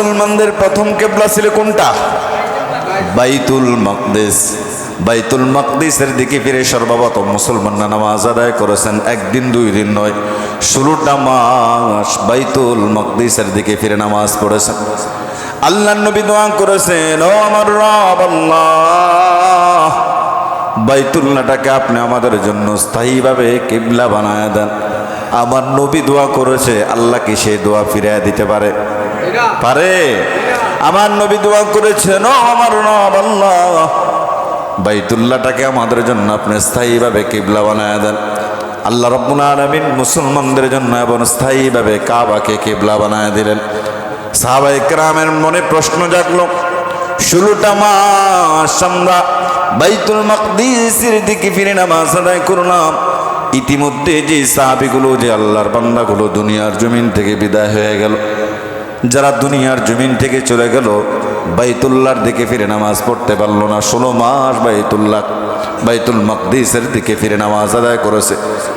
মুসলমানদের প্রথম কেবলা ছিল কোনটা? বাইতুল মকদেস। বাইতুল মকদিসের দিকে ফিরে সর্বপ্রথম মুসলমানরা নামাজ আদায় করেছেন, একদিন, দুই দিন নয়, ষোলোটা মাস বাইতুল মকদিসের দিকে ফিরে নামাজ পড়েছেন। আল্লাহ নবী দোয়া করেছেন, ও আমার রব আল্লাহ বাইতুল্লাহটাকে আপনি আমাদের জন্য স্থায়ীভাবে কিবলা বানায় দেন। আমার নবী দোয়া করেছে, আল্লাহ কি সেই দোয়া ফিরিয়ে দিতে পারে? পারে। আমার নবী দোয়া করেছেন আমার রব আল্লাহ, বাইতুল্লাহটাকে আমাদের জন্য আপনি স্থায়ীভাবে কিবলা বানায় দেন। আল্লাহ রব্বুল আলমিন মুসলমানদের জন্য এবং স্থায়ীভাবে কাবাকে কিবলা বানায় দিলেন। সাহাবা ইকরামের মনে প্রশ্ন জাগলো, ষোলোটা মাস আমরা বাইতুল মকদিসের দিকে ফিরে নামাজ আদায় করলাম। ইতিমধ্যে যে সাহাবিগুলো, যে আল্লাহর বান্দাগুলো দুনিয়ার জমিন থেকে বিদায় হয়ে গেল। যারা দুনিয়ার জমিন থেকে চলে গেল বাইতুল্লার দিকে ফিরে নামাজ পড়তে পারল না। ষোলো মাস বাইতুল্লাহ, বাইতুল মকদিসের দিকে ফিরে নামাজ আদায় করেছে।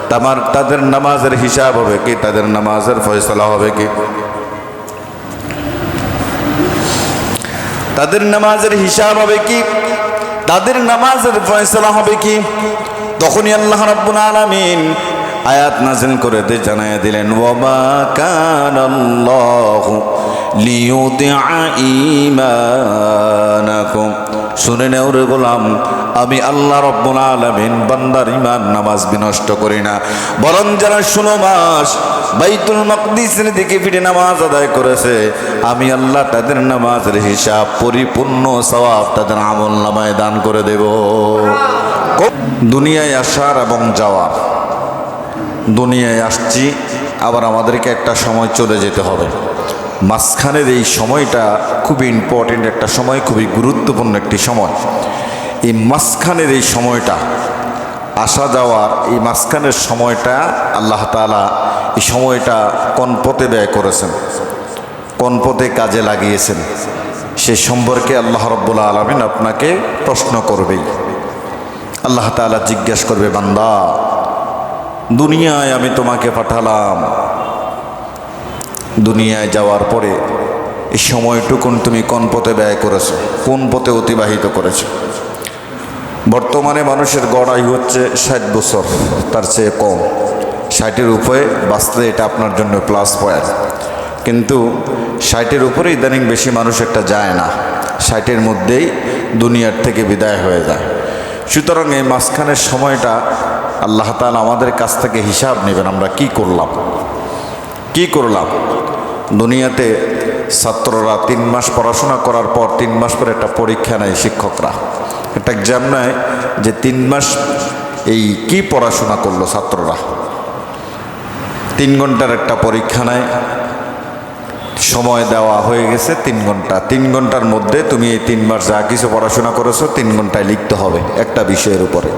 তামার, তাদের নামাজের হিসাব হবে কি? তাদের নামাজের ফয়সলা হবে কি? তাদের নামাজের হিসাব হবে কি? তাদের নামাজের ফয়সলা হবে কি? তখনই আল্লাহ রাব্বুল আলামিন আয়াত নাজিল করে দিয়ে জানায় দিলেন, ওয়ামা কানাল্লাহু লিয়ুদিআ ঈমানাকুম। শুনে নেও রে গোলাম, আমি আল্লাহ রব্বুল আলামিন বান্দার ইমান নামাজ বিনষ্ট করি না। বরং যারা ষোলো মাস বাইতুল মকদিসের দিকে ফিরে নামাজ আদায় করেছে, আমি আল্লাহ তাদের নামাজের হিসাব পরিপূর্ণ সওয়াব তাদের আমল নামায় দান করে দেব। দুনিয়ায় আসার এবং যাওয়ার দুনিয়ায় আসছি, আবার আমাদেরকে একটা সময় চলে যেতে হবে। মাঝখানের এই সময়টা খুবই ইম্পর্টেন্ট একটা সময়, খুবই গুরুত্বপূর্ণ একটি সময়। এই মাঝখানের এই সময়টা, আসা যাওয়ার এই মাঝখানের সময়টা আল্লাহ তালা এই সময়টা কোন পথে ব্যয় করেছেন, কোন পথে কাজে লাগিয়েছেন, সে সম্পর্কে আল্লাহ রব্বুল্লা আলমিন আপনাকে প্রশ্ন করবেই। আল্লাহ তালা জিজ্ঞেস করবে, বান্দা দুনিয়ায় আমি তোমাকে পাঠালাম। দুনিয়ায় যাওয়ার পরে এই সময়টুকুন তুমি কোন পথে ব্যয় করেছ? কোন পথে অতিবাহিত করেছ? বর্তমানে মানুষের গড় আয়ু হচ্ছে ষাট বছর, তার চেয়ে কম। ষাটের উপরে বাঁচলে এটা আপনার জন্য প্লাস পয়েন্ট কিন্তু ষাটের উপরে ইদানিং বেশি মানুষ একটা যায় না। ষাটের মধ্যেই দুনিয়ার থেকে বিদায় হয়ে যায়। সুতরাং এই মাঝখানের সময়টা আল্লাহ তালা আমাদের কাছ থেকে হিসাব নেবেন আমরা কি করলাম। কি করলাম? দুনিয়াতে ছাত্ররা তিন মাস পড়াশোনা করার পর তিন মাস পরে একটা পরীক্ষা নেয় শিক্ষকরা। একটা এক্সাম নেয় যে তিন মাস এই কি পড়াশোনা করল ছাত্ররা। তিন ঘণ্টার একটা পরীক্ষা নেয়। সময় দেওয়া হয়ে গেছে তিন ঘণ্টা। তিন ঘণ্টার মধ্যে তুমি এই তিন মাস যা কিছু পড়াশোনা করেছ তিন ঘন্টায় লিখতে হবে একটা বিষয়ের উপরে।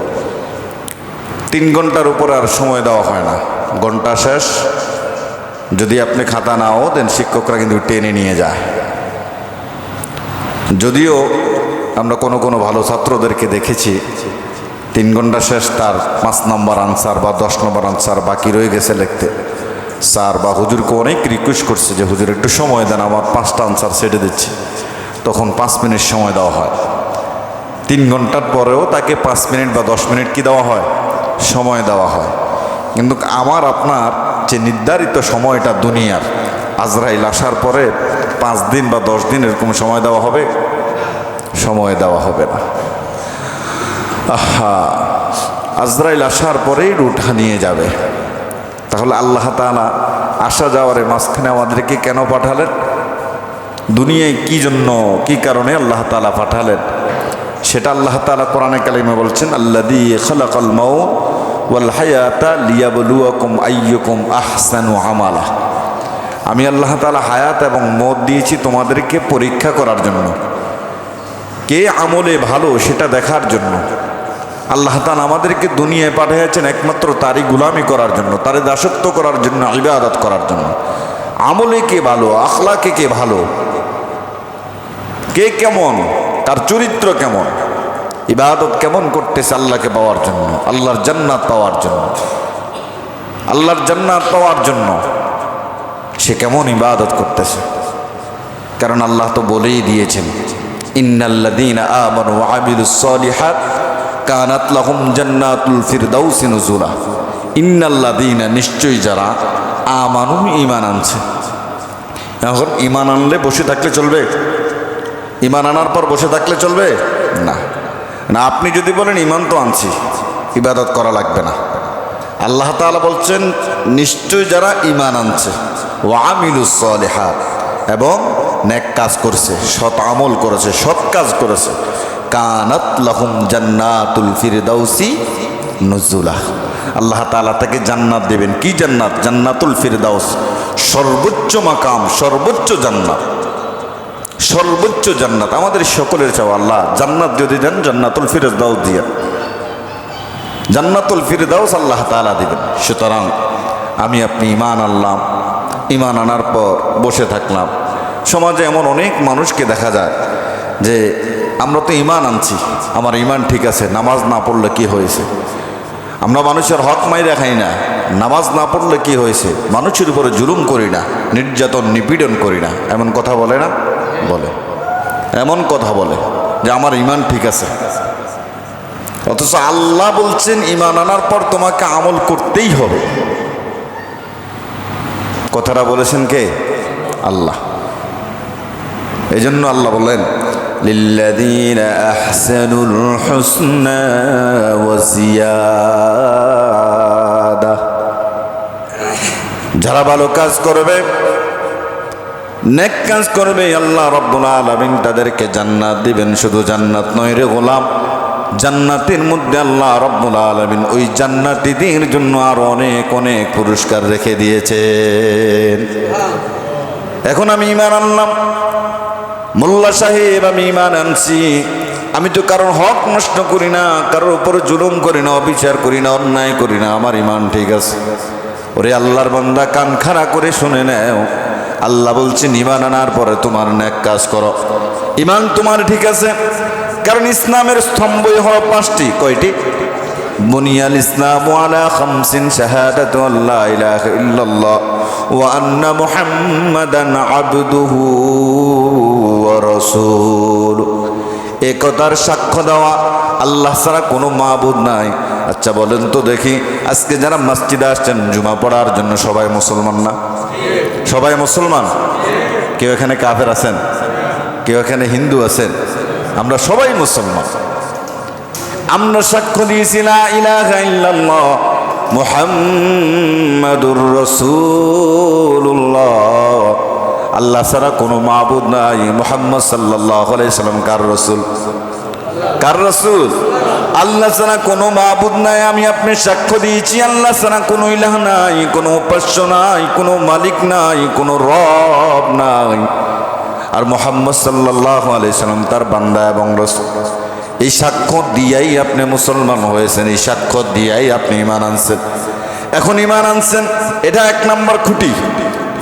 তিন ঘণ্টার উপরে আর সময় দেওয়া হয় না। ঘণ্টা শেষ। যদি আপনি খাতা নাও দেন, শিক্ষকরা কিন্তু টেনে নিয়ে যায়। যদিও আমরা কোনো কোনো ভালো ছাত্রদেরকে দেখেছি, তিন ঘণ্টা শেষ তার পাঁচ নম্বর আনসার বা দশ নম্বর আনসার বাকি রয়ে গেছে লিখতে। স্যার বা হুজুরকে অনেক রিকোয়েস্ট করছে যে, হুজুর, একটু সময় দেন, আমার পাঁচটা আনসার সেটে দিচ্ছি। তখন পাঁচ মিনিট সময় দেওয়া হয়। তিন ঘণ্টার পরেও তাকে পাঁচ মিনিট বা দশ মিনিট কি দেওয়া হয়? সময় দেওয়া হয়। কিন্তু আমার, আপনার যে নির্ধারিত সময়টা দুনিয়ার, আজরাইল আসার পরে পাঁচ দিন বা দশ দিন এরকম সময় দেওয়া হবে, সময় দেওয়া হবে না। আহা, আজরাইল আসার পরেই রুঠা নিয়ে যাবে। তাহলে আল্লাহ তালা আসা যাওয়ারে মাঝখানে আমাদেরকে কেন পাঠালেন? দুনিয়ায় কি জন্য, কি কারণে আল্লাহ তালা পাঠালেন? সেটা আল্লাহ তালা কোরআনে কালিমে বলছেন আল্লা দিয়ে খালাকাল মাউ ওয়াল হায়াতা লিয়াবলুয়াকুম আইয়ুকুম আহসানু আমালা। আমি আল্লাহ তালা হায়াত এবং মত দিয়েছি তোমাদেরকে পরীক্ষা করার জন্য। কে আমলে ভালো সেটা দেখার জন্য। আল্লাহ তালা আমাদেরকে দুনিয়ায় পাঠিয়েছেন একমাত্র তারই গুলামি করার জন্য তারে দাসত্ব করার জন্য, ইবাদত করার জন্য। আমলে কে ভালো, আখলাকে কে ভালো, কে কেমন, তার চরিত্র কেমন ইবাদত কেমন করতেছে আল্লাহকে পাওয়ার জন্য? আল্লাহর জান্নাত পাওয়ার জন্য। আল্লাহর জান্নাত পাওয়ার জন্য সে কেমন ইবাদত করতেছে? কারণ আল্লাহ তো বলেই দিয়েছেন, ইন্নাল্লাযীনা আমানু আমিলুস সলিহাত কানাত লাহুম জান্নাতুল ফিরদাউসি নুজুলা। ইন্নাল্লাযীনা নিশ্চয়ই যারা আমানু ঈমান আনছে। এখন ঈমান আনলে বসে থাকলে চলবে? ঈমান আনার পর বসে থাকলে চলবে? না। না, আপনি যদি বলেন ইমান তো আনছি, ইবাদত করা লাগবে না। আল্লাহ তাআলা বলছেন নিশ্চয় যারা ঈমান আনছে ওয়ামিলুস সলিহাত, এবং নেক কাজ করছে, সৎ আমল করেছে, সৎ কাজ করেছে, কানাত লাহুম জান্নাতুল ফিরদাউসি নজুলা। আল্লাহ তাআলা তাকে জান্নাত দেবেন। কি জান্নাত? জান্নাতুল ফিরদাউস, সর্বোচ্চ মাকাম, সর্বোচ্চ জান্নাত। সর্বোচ্চ জান্নাত। আমাদের সকলের চাও আল্লাহ। জান্নাত যদি দেন, জান্নাতুল ফিরদাউস দিয়া। জান্নাতুল ফিরে ফিরদাউস আল্লাহ তাআলা দিবেন। সুতরাং আমি আপনি ইমান আনলাম। ইমান আনার পর বসে থাকলাম। সমাজে এমন অনেক মানুষকে দেখা যায় যে আমরা তো ইমান আনছি, আমার ইমান ঠিক আছে, নামাজ না পড়লে কি হয়েছে? আমরা মানুষের হক মাইরা খাই না, নামাজ না পড়লে কি হয়েছে? মানুষের উপরে জুলুম করি না, নির্যাতন, নিপীড়ন করি না। এমন কথা বলে না? বলে। এমন কথা বলে যে আমার ইমান ঠিক আছে। অথচ আল্লাহ বলছেন, ইমান আনার পর তোমাকে আমল করতেই হবে। কথাটা বলেছেন কে? আল্লাহ। এই জন্য আল্লাহ বললেন আহসানুল হুসনা ওয়া যারা ভালো কাজ করবে নেক কাজ করবে, আল্লাহ রব্বুল আলামিন তাদেরকে জান্নাত দিবেন। শুধু জান্নাত নয় রে গোলাম, জান্নাতের মধ্যে আল্লাহ রব্বুল আলামিন ওই জান্নাতীদের জন্য আরও অনেক অনেক পুরস্কার রেখে দিয়েছেন। এখন আমি ইমান আনলাম। মোল্লা সাহেব, আমি ইমান আনছি। আমি তো কারোর হক নষ্ট করি না, কারোর উপরে জুলুম করি না, অবিচার করি না, অন্যায় করি না, আমার ইমান ঠিক আছে। ওরে আল্লাহর বান্দা, কান খাড়া করে শুনে নেও। আল্লাহ বলছেন ইমান আনার পরে তোমার ন্যাক কাজ করো। ইমান তোমার ঠিক আছে, কারণ ইসলামের স্তম্ভই হলো পাঁচটি। কয়টি? বুনিয়াল ইসলাম আলা খামসিন শাহাদাতু আল্লা ইলাহা ইল্লাল্লাহ ওয়া আন্না মুহাম্মাদান আবদুহু ওয়া রাসূলুহু একতার সাক্ষ্য দেওয়া আল্লাহ ছাড়া কোনো মাবুদ নাই। আচ্ছা বলেন তো দেখি, আজকে যারা মসজিদে আসছেন, জুমা পড়ার জন্য সবাই মুসলমান না? সবাই মুসলমান? কেউ এখানে কাফের আছেন? কেউ এখানে হিন্দু আছেন? আমরা সবাই মুসলমান। আমরা সাক্ষ্য দিয়েছি, লা ইলাহা ইল্লাল্লাহ মুহাম্মাদুর আল্লাহ ছাড়া কোনো মাবুদ নাই, মুহাম্মদ সাল্লাল্লাহু আলাইহি সাল্লাম। কার রসুল? কার রাসূল? আল্লাহ ছাড়া কোনো মাবুদ নাই, আমি আপনি সাক্ষ্য দিয়েছি। আল্লাহ ছাড়া কোনো ইলাহ নাই, কোনো উপাস্য নাই, কোনো মালিক নাই, কোনো রব নাই। আর মোহাম্মদ সাল্লাল্লাহু আলাইহি সাল্লাম তার বান্দা এবং এই সাক্ষ্য দিয়াই আপনি মুসলমান হয়েছেন, এই সাক্ষ্য দিয়াই আপনি ইমান আনছেন। এখন ইমান আনছেন, এটা এক নম্বর খুঁটি।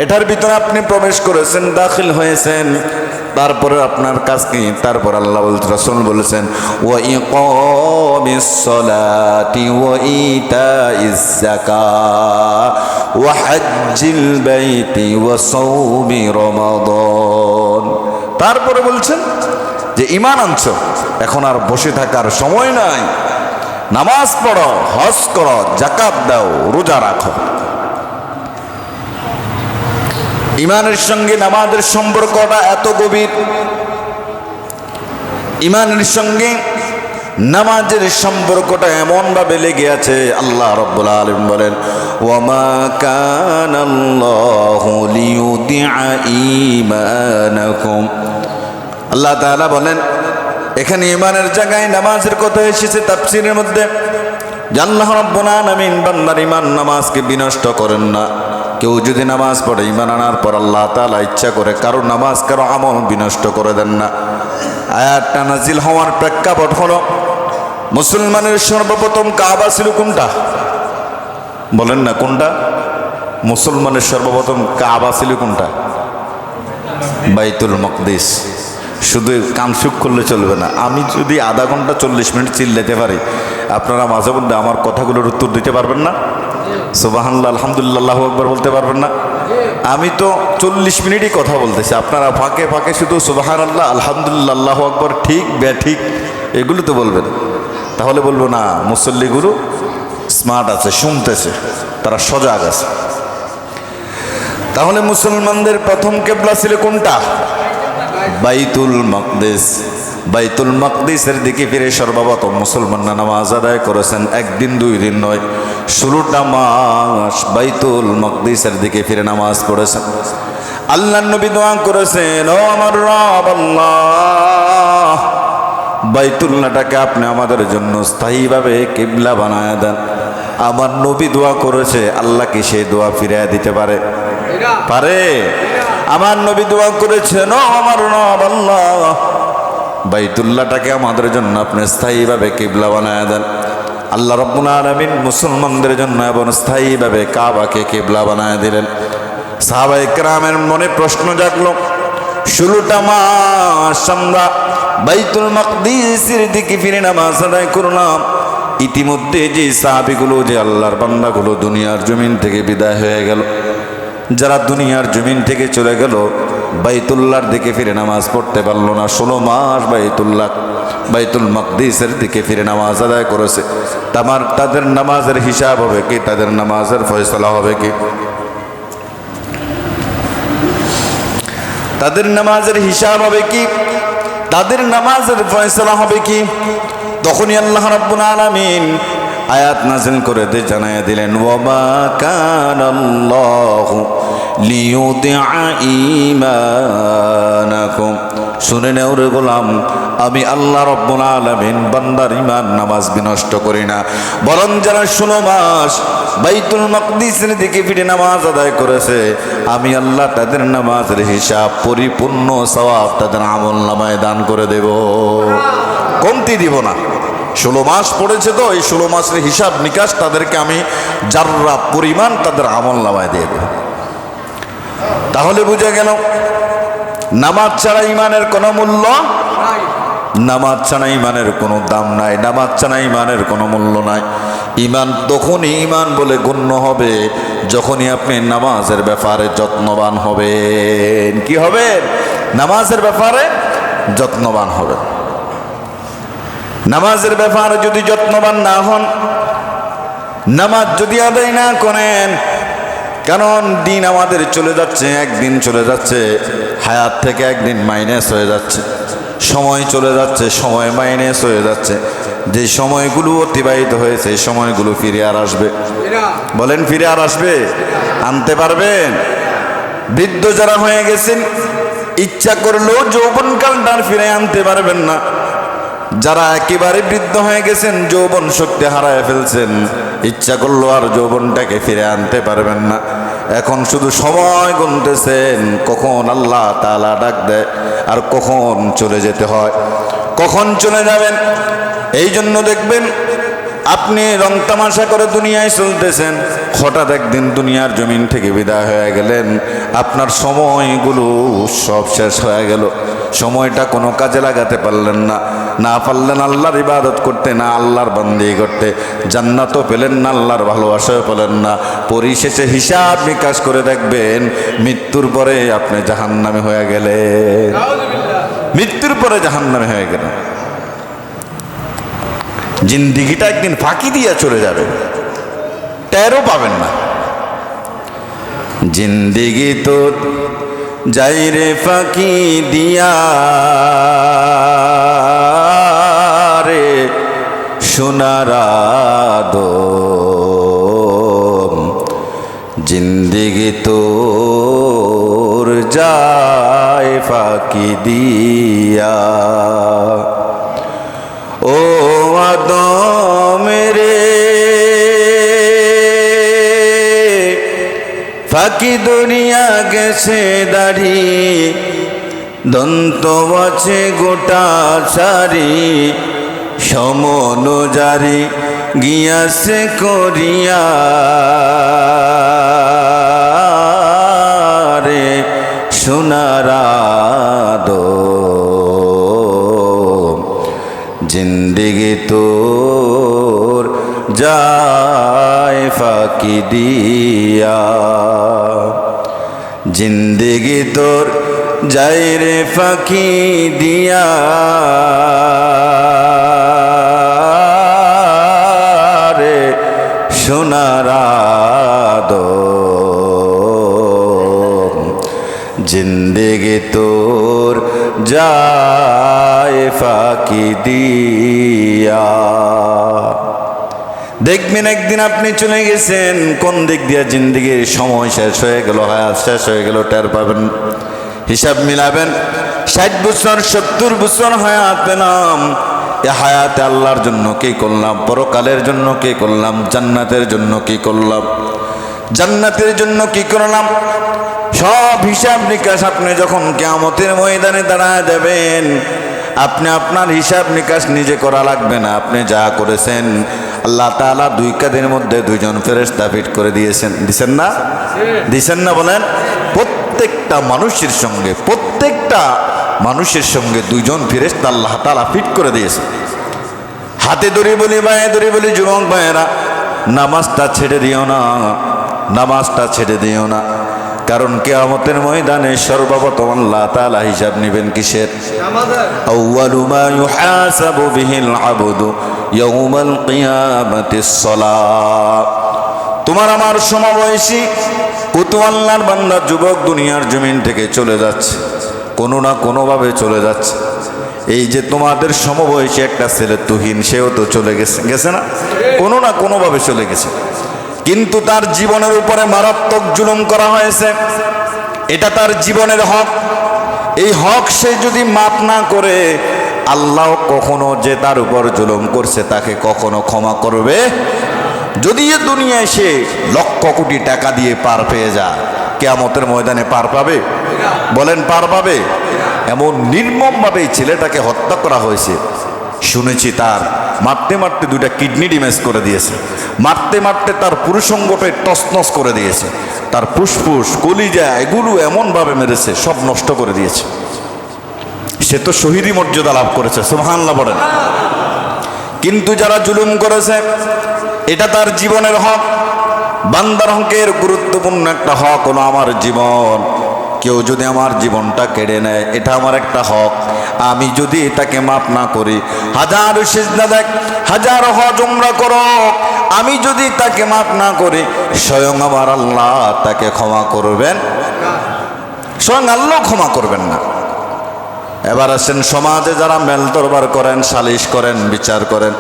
এটার ভিতরে আপনি প্রবেশ করেছেন, দাখিল হয়েছেন। তারপরে আপনার কাজ কি? তারপর আল্লাহ রসুল বলেছেন ও ইকামিস সলাতি ও ইতাইজ যাকাত ওয়া হজ্জিল বাইতি ওয়া সাওমি রমাদান। তারপরে বলছেন যে ইমান আনছো, এখন আর বসে থাকার সময় নাই। নামাজ পড়ো, হজ করো জাকাত দাও, রোজা রাখো। ইমানের সঙ্গে নামাজের সম্পর্কটা এত গভীর। ইমানের সঙ্গে নামাজের সম্পর্কটা এমনভাবে লেগে আছে, আল্লাহ রব্বুল আলম বলেন আল্লাহ তাআলা বলেন, এখানে ইমানের জায়গায় নামাজের কথা এসেছে তাফসীরের মধ্যে আল্লাহ রব্বুল আলামিন বান্দার ইমান নামাজকে বিনষ্ট করেন না। কেউ যদি নামাজ পড়ে ইমান আনার পর আল্লাহ তালা ইচ্ছা করে কারও নামাজ, কারও আমল বিনষ্ট করে দেন না। আয়াতটা নাজিল হওয়ার প্রেক্ষাপট হল, মুসলমানের সর্বপ্রথম কাবা ছিল কোনটা? বলেন না কোনটা? মুসলমানের সর্বপ্রথম কাবা ছিল কোনটা? বাইতুল মকদিস। শুধু কানসুক করলে চলবে না। আমি যদি আধা ঘণ্টা চল্লিশ মিনিট চিল্লাতে পারি, আপনারা মাঝে মধ্যে আমার কথাগুলোর উত্তর দিতে পারবেন না? সুবাহান্লাহ আলহামদুলিল্লাহ আকবর বলতে পারবেন না? আমি তো চল্লিশ মিনিটই কথা বলতেছি। আপনারা ফাঁকে ফাঁকে শুধু সুবাহান আল্লাহ আলহামদুলিল্লাহ আকবর, ঠিক বে ঠিক এগুলো তো বলবেন। তাহলে বলব না, মুসল্লি গুরু স্মার্ট আছে, শুনতেছে, তারা সজাগ আছে। তাহলে মুসলমানদের প্রথম কেবলা ছিল কোনটা? বাইতুল মকদেস। বাইতুল মকদিসের দিকে ফিরে সর্বপ্রথম মুসলমানরা নামাজ আদায় করেছেন একদিন দুই দিন নয়। ষোলোটা মাস বাইতুল মকদিসের দিকে ফিরে নামাজ পড়েছেন। আল্লাহ নবী দোয়া করেছেন ও আমার রব আল্লাহ বাইতুল্লাহটাকে আপনি আমাদের জন্য স্থায়ীভাবে কিবলা বানায় দেন। আমার নবী দোয়া করেছে আল্লাহ কি সেই দোয়া ফিরিয়ে দিতে পারে। পারে? আমার নবী দোয়া করেছেন আমার রব আল্লাহ, বাইতুল্লাহটাকে আমাদের জন্য আপনি স্থায়ীভাবে কিবলা বানায় দেন। আল্লাহ রব্বুল আলমিন মুসলমানদের জন্য এবং স্থায়ীভাবে কাবাকে কিবলা বানায় দিলেন। সাহাবাই গ্রামের মনে প্রশ্ন জাগলো ষোলোটা মাস আমরা বাইতুল মকদিসের দিকে ফিরে নামাজ আদায় করলাম। ইতিমধ্যে যে সাহাবিগুলো, যে আল্লাহর বান্দাগুলো দুনিয়ার জমিন থেকে বিদায় হয়ে গেল। যারা দুনিয়ার জমিন থেকে চলে গেল, বাইতুল্লাহর দিকে ফিরে নামাজ পড়তে পারল না। ষোলো মাস বাইতুল্লাহ, বাইতুল মকদিসের দিকে ফিরে নামাজ আদায় করেছে। তামার, তাদের নামাজের হিসাব হবে কি? তাদের নামাজের ফয়সলা হবে কি? তাদের নামাজের হিসাব হবে কি? তাদের নামাজের ফয়সলা হবে কি? তখনই আল্লাহ রাব্বুল আলামিন আয়াত নাজিল করে দিয়ে জানায় দিলেন শুনে নেও রে গোলাম, আমি আল্লাহ রব্বুল আলামিন বান্দার ইমান নামাজ বিনষ্ট করি না। বরং যারা ষোলো মাস বাইতুল মকদিসের দিকে ফিরে নামাজ আদায় করেছে, আমি আল্লাহ তাদের নামাজের হিসাব পরিপূর্ণ সওয়াব তাদের আমল নামায় দান করে দেব। কমতি দিব না। ষোলো মাস পড়েছে তো, এই ষোলো মাসের হিসাব নিকাশ তাদেরকে আমি যার্রা পরিমাণ তাদের আমল নামায় দিয়ে দেব। তাহলে বুঝে গেল, নামাজ ছাড়া ইমানের কোনো মূল্য নামাজ ছাড়া ইমানের কোনো দাম নাই, নামাজ ছাড়া ইমানের কোনো মূল্য নাই। ইমান তখনই ইমান বলে গণ্য হবে যখনই আপনি নামাজের ব্যাপারে যত্নবান হবেন। কি হবে নামাজের ব্যাপারে যত্নবান হবেন। নামাজের ব্যাপারে যদি যত্নবান না হন, নামাজ যদি আদায় না করেন, কারণ দিন আমাদের চলে যাচ্ছে, একদিন চলে যাচ্ছে, হায়াত থেকে একদিন মাইনাস হয়ে যাচ্ছে, সময় চলে যাচ্ছে, সময় মাইনাস হয়ে যাচ্ছে, যে সময়গুলো অতিবাহিত হয়েছে সময়গুলো ফিরে আর আসবে। বলেন, ফিরে আর আসবে? আনতে পারবেন? বৃদ্ধ যারা হয়ে গেছেন, ইচ্ছা করলেও যৌবনকালটা আর ফিরে আনতে পারবেন না। যারা একেবারে বৃদ্ধ হয়ে গেছেন, যৌবন শক্তি হারায় ফেলছেন। ইচ্ছা করল আর যৌবনটাকে ফিরে আনতে পারবেন না। এখন শুধু সময় গুনতেছেন, কখন আল্লাহ তালা ডাক দেয় আর কখন চলে যেতে হয়। কখন চলে যাবেন? এই জন্য দেখবেন আপনি রং তামাশা করে দুনিয়ায় চলতেছেন হঠাৎ একদিন দুনিয়ার জমিন থেকে বিদায় হয়ে গেলেন। আপনার সময়গুলো সব শেষ হয়ে গেল। সময়টা কোনো কাজে লাগাতে পারলেন না। না পারলেন আল্লাহর ইবাদত করতে না আল্লাহর বান্দি করতে। জান্নাতও পেলেন না আল্লাহর ভালোবাসাও পেলেন না। পরিশেষে হিসাব নিকাশ করে দেখবেন মৃত্যুর পরে আপনি জাহান্নামে হয়ে গেলেন। মৃত্যুর পরে জাহান্নামে হয়ে গেলেন। জিন্দিগিটা একদিন ফাঁকি দিয়ে চলে যাবে। টেরও পাবেন না। জিন্দিগি তো যাই রে ফাঁকি দিয়া রে সোনারাদ জিন্দিগি তোর যায় ফাঁকি দিয়া। ফাঁকি দুনিয়া গেছে দাড়ি, দন্ত আছে গোটা সারি সমনুজারি গিয়াছে করিয়া। রে সোনারাদো জিন্দিগি তোর যায় ফাঁকি দিয়া। জিন্দেগি তোর যাই রে ফাঁকি দিয়া। রে সোনার জিন্দেগি তোর যায় ফাঁকি দিয়া। দেখবেন একদিন আপনি চলে গেছেন, কোন দিক দিয়ে জিন্দিগির সময় শেষ হয়ে গেল, হায়াত শেষ হয়ে গেল, টের পাবেন, হিসাব মিলাবেন। ষাট বছর, সত্তর বছর হায়াত পেলাম এ হায়াতে আল্লাহর জন্য কি করলাম, পরকালের জন্য কি করলাম, জান্নাতের জন্য কি করলাম, জান্নাতের জন্য কি করলাম, সব হিসাব নিকাশ আপনি যখন কেয়ামতের ময়দানে দাঁড়ায় যাবেন, আপনি আপনার হিসাব নিকাশ নিজে করা লাগবে না, আপনি যা করেছেন আল্লাহ তাআলা দুই কাদের মধ্যে দুইজন ফেরেশতা ফিট করে দিয়েছেন। দিছেন না? দিছেন না বলেন? প্রত্যেকটা মানুষের সঙ্গে, প্রত্যেকটা মানুষের সঙ্গে দুইজন ফেরেশতা আল্লাহ তাআলা ফিট করে দিয়েছেন। হাতে দড়ি বলি বায়ে দড়ি বলি, যুবক ভাইয়েরা, নামাজটা ছেড়ে দিও না। নামাজটা ছেড়ে দিও না। কারণ কেয়ামতের ময়দানে সর্বপ্রথম আল্লাহ তাআলা হিসাব নেবেন কিসের? আউয়ালু মা ইউহাসাবু বিহিল আবদু ইয়াউমাল কিয়ামাতিস সালাত। তোমার আমার সমবয়সী কত আল্লাহর বান্দা যুবক দুনিয়ার জমিন থেকে চলে যাচ্ছে কোনো না কোনোভাবে চলে যাচ্ছে। এই যে তোমাদের সমবয়সী একটা ছেলে তুহিন সেও তো চলে গেছে গেছে না? কোনো না কোনোভাবে চলে গেছে। কিন্তু তার জীবনের উপরে মারাত্মক জুলুম করা হয়েছে। এটা তার জীবনের হক। এই হক সে যদি মাপ না করে, আল্লাহ কখনো যে তার উপর জুলুম করছে তাকে কখনো ক্ষমা করবে? যদি এ দুনিয়ায় সে লক্ষ কোটি টাকা দিয়ে পার পেয়ে যায়, কেয়ামতের ময়দানে পার পাবে? বলেন, পার পাবে। এমন নির্মমভাবে ছেলেটাকে হত্যা করা হয়েছে। শুনেছি তার মারতে মারতে দুইটা কিডনি ডিমেজ করে দিয়েছে। মারতে মারতে তার পুরুষঙ্গটা টসনস করে দিয়েছে। তার ফুসফুস, কলিজা এগুলো এমনভাবে মেরেছে, সব নষ্ট করে দিয়েছে। সে তো শহীদি মর্যাদা লাভ করেছে, সুবহানাল্লাহ বলেন। কিন্তু যারা জুলুম করেছে, এটা তার জীবনের হক। বান্দার হকের গুরুত্বপূর্ণ একটা হক হলো আমার জীবন। কেউ যদি আমার জীবনটা কেড়ে নেয়, এটা আমার একটা হক। আমি যদি এটাকে মাপ না করি, হাজার সেজদা দেখ, হাজার হজ উমরা করো, আমি যদি তাকে মাপ না করি, স্বয়ং আমার আল্লাহ তাকে ক্ষমা করবেন। স্বয়ং আল্লাহ ক্ষমা করবেন না। এবার আসেন সমাজে যারা মেল দরবার করেন, সালিশ করেন, বিচার করেন।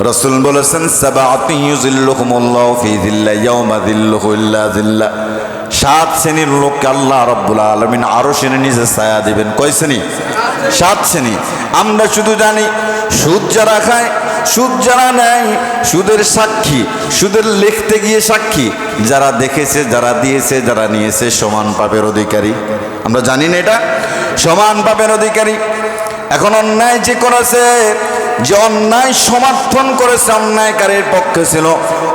রসুল বলেছেন সাত শ্রেণির লোককে আল্লাহ রব্বুল আলমিন আরও শ্রেণি নিজে ছায়া দিবেন। কয় শ্রেণি? সাত শ্রেণি। আমরা শুধু জানি, সুদ যারা খায়, সুদ যারা নেয়, সুদের সাক্ষী, সুদের লিখতে গিয়ে সাক্ষী। যারা দেখেছে, যারা দিয়েছে, যারা নিয়েছে, সমান পাপের অধিকারী। আমরা জানি না এটা? সমান পাপের অধিকারী। এখন অন্যায় যে করেছে যে অন্যায় সমর্থন করেছে, অন্যায়কারীর পক্ষে ছিল।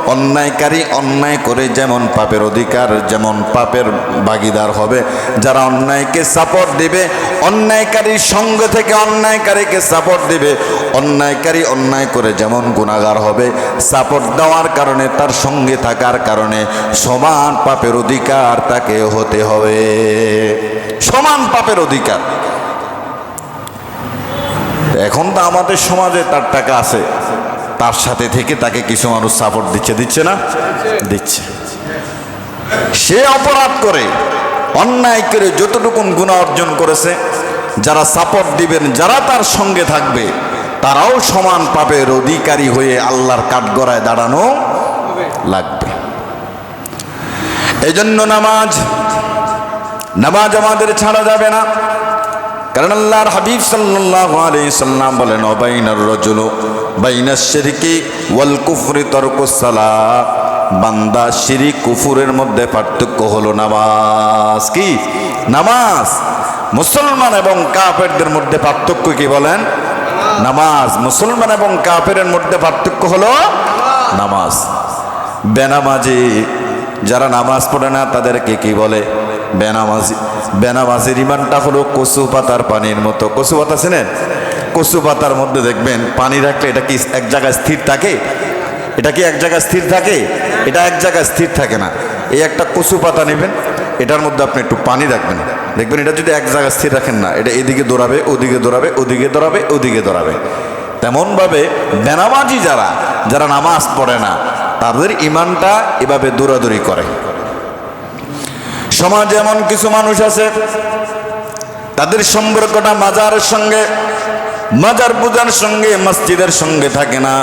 অন্যায়কারী অন্যায় করে যেমন পাপের অধিকার, যেমন পাপের ভাগিদার হবে। যারা অন্যায়কে সাপোর্ট দিবে, অন্যায়কারীর সঙ্গ থেকে অন্যায়কারীকে সাপোর্ট দিবে। অন্যায়কারী অন্যায় করে যেমন গুণাগার হবে সাপোর্ট দেওয়ার কারণে, তার সঙ্গে থাকার কারণে সমান পাপের অধিকার তাকে হতে হবে। সমান পাপের অধিকার। এখন তো আমাদের সমাজে তার টাকা আছে। তার সাথে থেকে তাকে কিছু মানুষ সাপোর্ট দিচ্ছে দিচ্ছে না? দিচ্ছে। সে অপরাধ করে, অন্যায় করে যতটুকুন গুণা অর্জন করেছে, যারা সাপোর্ট দিবেন, যারা তার সঙ্গে থাকবে, তারাও সমান পাপের অধিকারী হয়ে আল্লাহর কাঠগড়ায় দাঁড়ানো লাগবে। এই জন্য নামাজ নামাজ আমাদের ছাড়া যাবে না। কারণ আল্লাহর হাবিব সাল্লাম বলেন অবাইনার রজুলু বাইনাস শিরকি ওয়াল কুফরি তরকুস সালাহ বান্দা শিরিক কুফুরের মধ্যে পার্থক্য হলো নামাজ কি? নামাজ। মুসলমান এবং কাফেরদের মধ্যে পার্থক্য কি বলেন? নামাজ। মুসলমান এবং কাফেরের মধ্যে পার্থক্য হলো নামাজ। বেনামাজি, যারা নামাজ পড়ে না, তাদেরকে কি বলে? বেনামাজি বেনামাজির ইমানটা হলো কচু পাতার পানির মতো। কচু পাতা চেনেন? কচু পাতার মধ্যে দেখবেন পানি রাখলে এটা কি এক জায়গায় স্থির থাকে? এটা কি এক জায়গায় স্থির থাকে? এটা এক জায়গায় স্থির থাকে না। এই একটা কচু পাতা নেবেন, এটার মধ্যে আপনি একটু পানি রাখবেন। দেখবেন এটা যদি এক জায়গায় স্থির রাখেন না, এটা এদিকে দৌড়াবে, ওদিকে দৌড়াবে ওদিকে দৌড়াবে ওদিকে দৌড়াবে। তেমনভাবে বেনামাজি যারা যারা নামাজ পড়ে না, তাদের ইমানটা এভাবে দৌড়াদৌড়ি করে। সমাজে এমন কিছু মানুষ আছে, তাদের সম্পর্কটা মাজারের সঙ্গে, মাজার পূজার সঙ্গে, মসজিদের সঙ্গে থাকে না,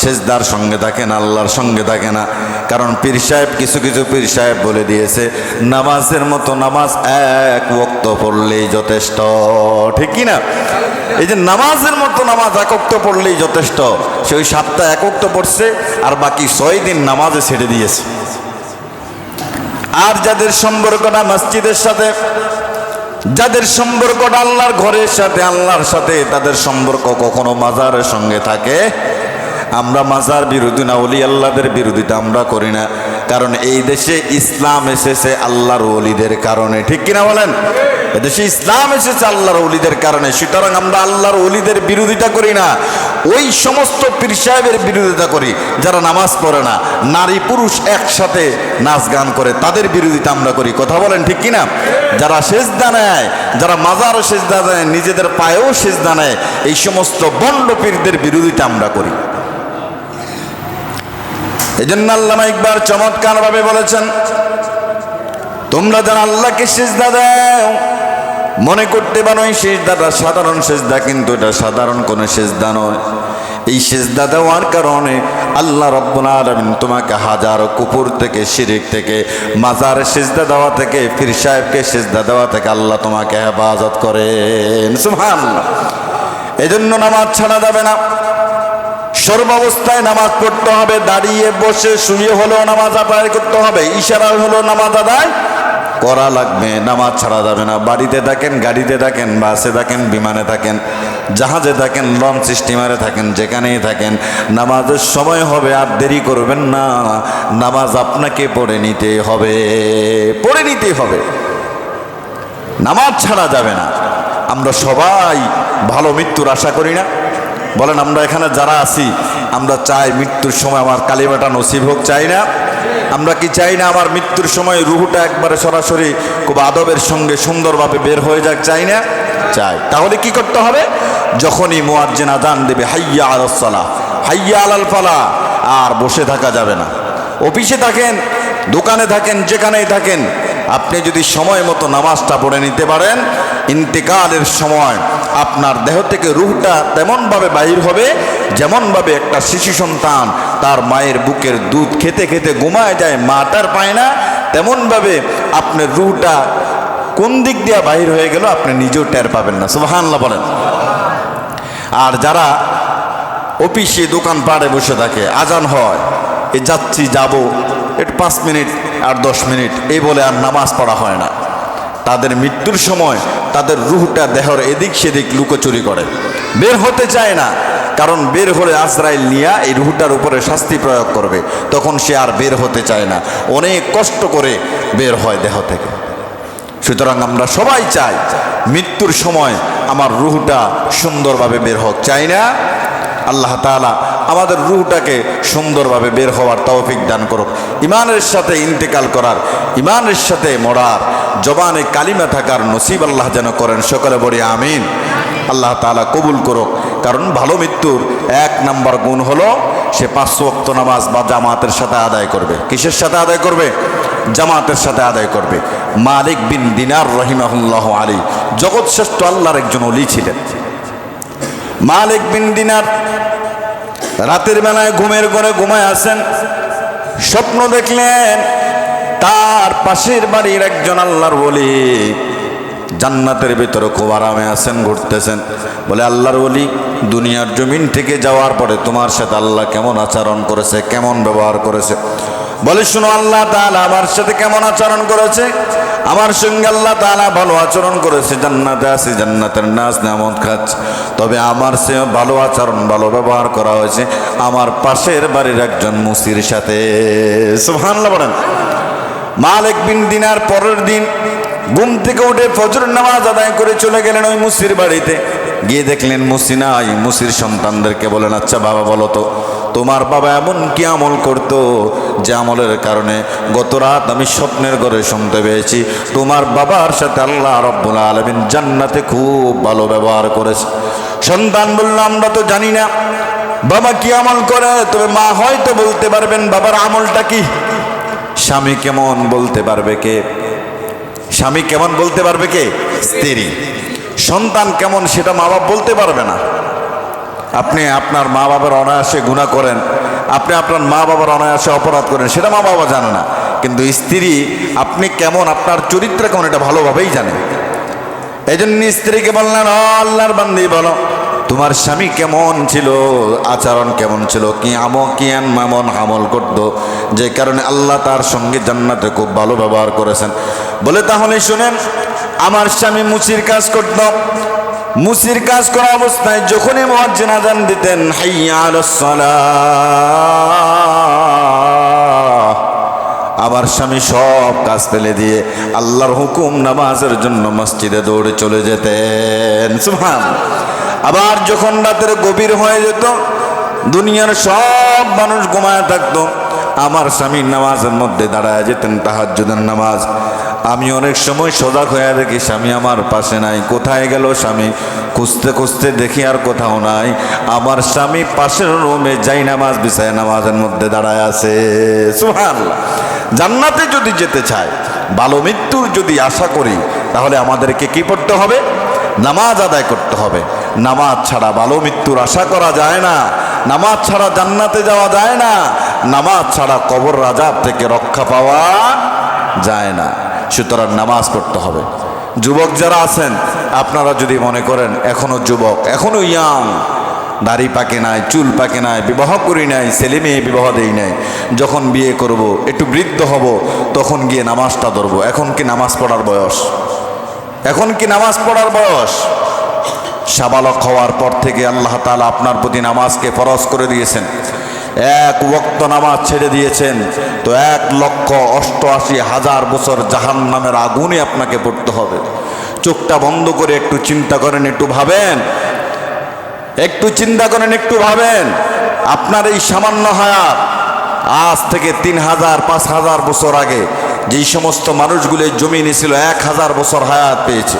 সেজদার সঙ্গে থাকে না, আল্লাহর সঙ্গে থাকে না। কারণ পীর সাহেব কিছু কিছু পীর সাহেব বলে দিয়েছে, নামাজের মতো নামাজ এক ওক্ত পড়লেই যথেষ্ট, ঠিক না? এই যে নামাজের মতো নামাজ এক ওক্ত পড়লেই যথেষ্ট, সে ওই সাতটা এক ওক্ত পড়ছে, আর বাকি ছয় দিন নামাজে ছেড়ে দিয়েছে। আর যাদের সম্পর্কটা মসজিদের সাথে, যাদের সম্পর্কটা আল্লাহর ঘরের সাথে, আল্লাহর সাথে, তাদের সম্পর্ক কখনো মাজারের সঙ্গে থাকে? আমরা মাজার বিরোধী না অলি আল্লাহদের বিরোধিতা আমরা করি না। কারণ এই দেশে ইসলাম এসেছে আল্লাহর অলিদের কারণে। ঠিক কিনা বলেন? এদেশে ইসলাম এসেছে আল্লাহর অলিদের কারণে। সুতরাং আমরা আল্লাহর অলিদের বিরোধিতা করি না। ওই সমস্ত পীর সাহেবের বিরোধিতা করি, যারা নামাজ পড়ে না, নারী পুরুষ একসাথে নাচ গান করে, তাদের বিরোধিতা আমরা করি। কথা বলেন ঠিক কিনা? যারা সেজদা নেয়, যারা মাজারও সেজদা দেয়, নিজেদের পায়েও সেজদা নেয়, এই সমস্ত বন্ড পীরদের বিরোধিতা আমরা করি। এই জন্য আল্লামা ইকবার চমৎকার ভাবে বলেছেন, তোমরা যারা আল্লাহকে সেজদা দাও মনে করতে পারো এই সেজদাটা সাধারণ সেজদা, কিন্তু এটা সাধারণ কোনো সেজদা নয়। এই সেজদা দেওয়ার কারণে আল্লাহ রব্বুল আলমিন তোমাকে হাজারো কুকুর থেকে, শিরিক থেকে, মাজার সেজদা দেওয়া থেকে ফির সাহেবকে সেজদা দেওয়া থেকে আল্লাহ তোমাকে হেফাজত সুহান এই জন্য নামাজ ছাড়া যাবে না। সর্বাবস্থায় নামাজ পড়তে হবে, দাঁড়িয়ে বসে শুয়ে হলেও নামাজ আদায় করতে হবে ইশারা হলো নামাজ আদায় করা লাগবে, নামাজ ছাড়া যাবে না। বাড়িতে থাকেন, গাড়িতে থাকেন, বাসে থাকেন, বিমানে থাকেন, জাহাজে থাকেন লঞ্চ স্টিমারে থাকেন, যেখানেই থাকেন, নামাজের সময় হবে, আর দেরি করবেন না। নামাজ আপনাকে পড়ে নিতে হবে, পড়ে নিতে হবে। নামাজ ছাড়া যাবে না। আমরা সবাই ভালো মৃত্যুর আশা করি না। বলেন, আমরা এখানে যারা আছি, আমরা চাই মৃত্যুর সময় আমার কালিমাটা নসিব হোক, চাই না। আমরা কি চাই না আমার মৃত্যুর সময় রুহুটা একবারে সরাসরি খুব আদবের সঙ্গে সুন্দরভাবে বের হয়ে যাক? চাই না? চাই। তাহলে কি করতে হবে? যখনই মোয়াজ্জেন আজান দেবে, হাইয়া আলসালা হাইয়া আলাল ফালা আর বসে থাকা যাবে না। অফিসে থাকেন, দোকানে থাকেন, যেখানেই থাকেন আপনি যদি সময় মতো নামাজটা পড়ে নিতে পারেন, ইন্তেকালের সময় আপনার দেহ থেকে রুহটা তেমনভাবে বাহির হবে, যেমনভাবে একটা শিশু সন্তান তার মায়ের বুকের দুধ খেতে খেতে ঘুমায় যায় মাটার পায় না, তেমনভাবে আপনার রুহটা কোন দিক দিয়ে বাহির হয়ে গেল আপনি নিজেও টের পাবেন না। সুবাহান্লা বলেন। আর যারা অফিসে দোকান পাড়ে বসে থাকে, আজান হয়, এ যাচ্ছি, যাব, একটু পাঁচ মিনিট আর দশ মিনিট। এই বলে আর নামাজ পড়া হয় না। তাদের মৃত্যুর সময় তাদের রুহটা দেহর এদিক সেদিক লুকোচুরি করে। বের হতে চায় না, কারণ বের হলে আজরাইল নিয়া এই রুহটার উপরে শাস্তি প্রয়োগ করবে। তখন সে আর বের হতে চায় না। অনেক কষ্ট করে বের হয় দেহ থেকে। সুতরাং আমরা সবাই চাই মৃত্যুর সময় আমার রুহটা সুন্দরভাবে বের হোক। চাই না? আল্লাহ তালা আমাদের রুহটাকে সুন্দরভাবে বের হওয়ার তৌফিক দান করুক। ইমানের সাথে ইন্তেকাল করার, ইমানের সাথে মরার, জবানে কালিমা থাকার নসিব আল্লাহ যেন করেন, সকলে বলি আমিন। আল্লাহ তালা কবুল করুক। কারণ ভালো মৃত্যুর এক নাম্বার গুণ হলো, সে পাঁচশো অক্ত নামাজ বা জামাতের সাথে আদায় করবে। কিসের সাথে আদায় করবে? জামাতের সাথে আদায় করবে। মালিক বিন দিনার রহিমাহুল্লাহ আলী, জগৎ শ্রেষ্ঠ আল্লাহর একজন অলি ছিলেন। মালিক বিন দিনার রাতের বেলায় ঘুমের ঘরে ঘুমায় আসেন। স্বপ্ন দেখলেন, তার পাশের বাড়ির একজন আল্লাহর বলি জান্নাতের ভিতরে খুব আরামে আছেন, ঘুরতেছেন। বলে, আল্লাহর বলি দুনিয়ার জমিন থেকে যাওয়ার পরে তোমার সাথে আল্লাহ কেমন আচরণ করেছে, কেমন ব্যবহার করেছে? বলে শুনো, আল্লাহ তাআলা আমার সাথে কেমন আচরণ করেছে? আমার সঙ্গে আল্লাহ তাআলা ভালো আচরণ করেছে। জান্নাতে আছে, জান্নাতের নাচ নামত খাচ্ছে। তবে আমার সে ভালো আচরণ, ভালো ব্যবহার করা হয়েছে আমার পাশের বাড়ির একজন মুসির সাথে। সুবহানাল্লাহ বলেন। মালিক বিন দিনার পরের দিন ঘুম থেকে উঠে ফজর নামাজ আদায় করে চলে গেলেন ওই মুসির বাড়িতে। গিয়ে দেখলেন মুসি নাই, মুসির সন্তানদেরকে বলেন আচ্ছা বাবা, বলো তো তোমার বাবা এমন কি আমল করতো যে আমলের কারণে গত রাত আমি স্বপ্নের ঘরে শুনতে পেয়েছি। তোমার বাবার সাথে আল্লাহ রব্বুল আলমিন জান্নাতে খুব ভালো ব্যবহার করেছে। সন্তান বলল, আমরা তো জানি না। বাবা কি আমল করে? তবে মা হয়তো বলতে পারবেন, বাবার আমলটা কি? স্বামী কেমন বলতে পারবে কে? স্বামী কেমন বলতে পারবে কে? স্ত্রী। সন্তান কেমন সেটা মা বাবা বলতে পারবে না। আপনি আপনার মা বাবার অনায়াসে গুণা করেন, আপনি আপনার মা বাবার অনায়াসে অপরাধ করেন, সেটা মা বাবা জানে না। কিন্তু স্ত্রী, আপনি কেমন, আপনার চরিত্র কেমন, এটা ভালোভাবেই জানে। এই জন্য স্ত্রীকে বললেন আল্লাহর বান্দি, বলো, তোমার স্বামী কেমন ছিল? আচরণ কেমন ছিল? কি আম কি এমন আমল করত? যে কারণে আল্লাহ তার সঙ্গে জান্নাতে খুব ভালো ব্যবহার করেছেন। বলে তাহলে শুনেন, আমার স্বামী মুচির কাজ করত মুসির কাজ করা অবস্থায় যখনই মহাজ্জিন আজান দিতেন, হাইয়া আলাস সালাহ আমার স্বামী সব কাজ ফেলে দিয়ে আল্লাহর হুকুম নামাজের জন্য মসজিদে দৌড়ে চলে যেতেন। সুহান আবার যখন রাতের গভীর হয়ে যেত, দুনিয়ার সব মানুষ ঘুমায় থাকতো, আমার স্বামী নামাজের মধ্যে দাঁড়ায় যেতেন, তাহাজ্জুদের নামাজ। আমি অনেক সময় সজাগ হয়ে দেখি, স্বামী আমার পাশে নাই। কোথায় গেল স্বামী? খুঁজতে খুঁজতে দেখি আর কোথাও নাই। আমার স্বামী পাশের রুমে যাই নামাজ বিছায় নামাজের মধ্যে দাঁড়ায় আছে। সুবহানাল্লাহ। জান্নাতে যদি যেতে চায়, ভালো মৃত্যুর যদি আশা করি, তাহলে আমাদেরকে কি করতে হবে? নামাজ আদায় করতে হবে। নামাজ ছাড়া ভালো মৃত্যুর আশা করা যায় না। নামাজ ছাড়া জান্নাতে যাওয়া যায় না। নামাজ ছাড়া কবর রাজাব থেকে রক্ষা পাওয়া যায় না। সুতরাং নামাজ পড়তে হবে। যুবক যারা আছেন, আপনারা যদি মনে করেন, এখনও যুবক, এখনও ইয়াং দাড়ি পাকে নাই, চুল পাকে নাই, বিবাহ করি নাই, ছেলে মেয়ে বিবাহ দেই নাই, যখন বিয়ে করব, একটু বৃদ্ধ হব, তখন গিয়ে নামাজটা ধরবো। এখন কি নামাজ পড়ার বয়স? এখন কি নামাজ পড়ার বয়স? সাবালক হওয়ার পর থেকে আল্লাহ তালা আপনার প্রতি নামাজকে ফরজ করে দিয়েছেন। এক ওক্ত নামাজ ছেড়ে দিয়েছেন। তো এক লক্ষ অষ্টআশি হাজার বছর জাহান নামের আগুনে আপনাকে পড়তে হবে। চোখটা বন্ধ করে একটু চিন্তা করেন, একটু ভাবেন। একটু চিন্তা করেন, একটু ভাবেন। আপনার এই সামান্য হায়াত আজ থেকে তিন হাজার, পাঁচ হাজার বছর আগে যেই সমস্ত মানুষগুলো জমি জমিনে ছিল, এক হাজার বছর হায়াত পেয়েছে,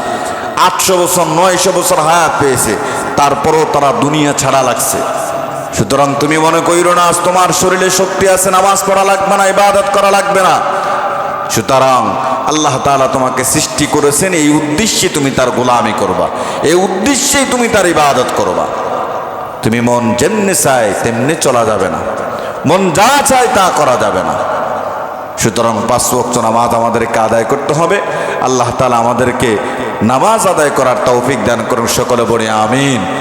আটশো বছর, নয়শো বছর হায়াত পেয়েছে, তারপরও তারা দুনিয়া ছাড়া লাগছে। সুতরাং তুমি মনে কইরো না তোমার শরীরে শক্তি আছে, নামাজ পড়া লাগবে না, ইবাদত করা লাগবে না। সুতরাং আল্লাহ তাআলা তোমাকে সৃষ্টি করেছেন, এই উদ্দেশ্যে তুমি তার গোলামি করবা। এই উদ্দেশ্যেই তুমি তার ইবাদত করবা। তুমি মন যেমনি চায়, তেমনি চলা যাবে না। মন যা চায়, তা করা যাবে না। সুতরাং পাঁচ ওয়াক্ত নামাজ আমাদেরকে আদায় করতে হবে। আল্লাহ তাআলা আমাদেরকে নামাজ আদায় করার তৌফিক দান করুন, সকলে বলি আমিন।